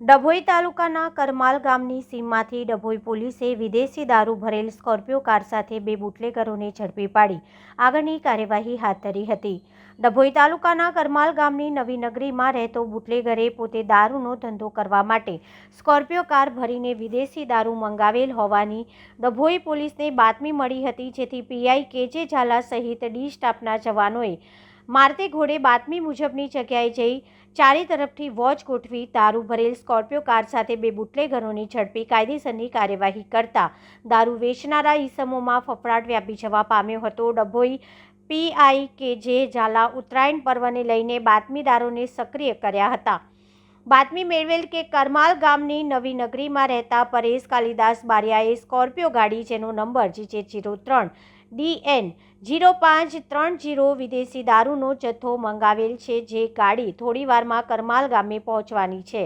ડભોઈ તાલુકાના કરમાલ ગામની સીમમાંથી ડભોઈ પોલીસે વિદેશી દારૂ ભરેલ સ્કોર્પિયો કાર સાથે બે બુટલેગરોને ઝડપી પાડી. આગળની કાર્યવાહી હાથ ધરી હતી. ડભોઈ તાલુકાના કરમાલ ગામની નવી નગરીમાં રહેતો બુટલેગરે પોતે દારૂનો ધંધો કરવા માટે સ્કોર્પિયો કાર ભરીને વિદેશી દારૂ મંગાવેલ હોવાની ડભોઈ પોલીસને બાતમી મળી હતી, જેથી પીઆઈ કેજે ઝાલા સહિત ડી સ્ટાફના જવાનોએ મારતે ઘોડે બાતમી મુજબની જગ્યાએ જઈ ચારે તરફથી વોચ ગોઠવી દારૂ ભરેલ સ્કોર્પિયો કાર સાથે બે બુટલેગરોની ઝડપી કાયદેસરની કાર્યવાહી કરતા દારૂ વેચનારા ઈસમોમાં ફફડાટ વ્યાપી જવા પામ્યો હતો. ડભોઈ પીઆઈ કે જે ઝાલા ઉત્તરાયણ પર્વને લઈને બાતમીદારોને સક્રિય કર્યા હતા. બાતમી મેળવેલ કે કરમાલ ગામની નવી નગરીમાં રહેતા પરેશ કાલિદાસ બારિયાએ સ્કોર્પિયો ગાડી જેનો નંબર જીજે જીરો ત્રણ ડીએન જીરો પાંચ ત્રણ જીરો વિદેશી દારૂનો જથ્થો મંગાવેલ છે, જે ગાડી થોડીવારમાં કરમાલ ગામે પહોંચવાની છે.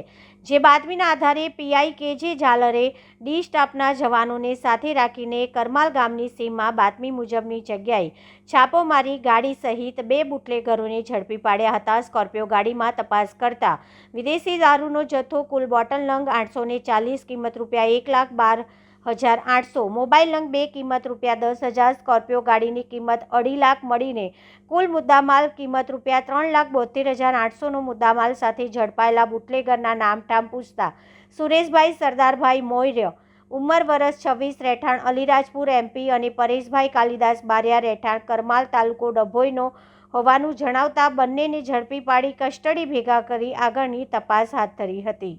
જે બાતમીના આધારે પીઆઈ કે જે ઝાલરે ડી સ્ટાફના જવાનોને સાથે રાખીને કરમાલ ગામની સીમમાં બાતમી મુજબની જગ્યાએ છાપો મારી ગાડી સહિત બે બુટલેગરોને ઝડપી પાડ્યા હતા. સ્કોર્પિયો ગાડીમાં તપાસ કરતા વિદેશી દારૂનો જથ્થો કુલ બોટલ નંગ આઠસો ચાલીસ કિંમત રૂપિયા એક લાખ બાર હજાર આઠસો. મોબાઈલ નંગ બે કિંમત રૂપિયા દસ હજાર. સ્કોર્પિયો ગાડીની કિંમત અઢી લાખ મળીને કુલ મુદ્દામાલ કિંમત રૂપિયા ત્રણ લાખ બોતેર હજાર આઠસોનો મુદ્દામાલ સાથે ઝડપાયેલા બુટલેગરના નામ ઠામ પૂછતા સુરેશભાઈ સરદારભાઈ મોર્ય ઉંમર વરસ છવ્વીસ, રહેઠાણ અલીરાજપુર એમપી અને પરેશભાઈ કાલિદાસ બારિયા, રહેઠાણ કરમાલ તાલુકો ડભોઈનો હોવાનું જણાવતા બંનેને ઝડપી પાડી કસ્ટડી ભેગા કરી આગળની તપાસ હાથ ધરી હતી.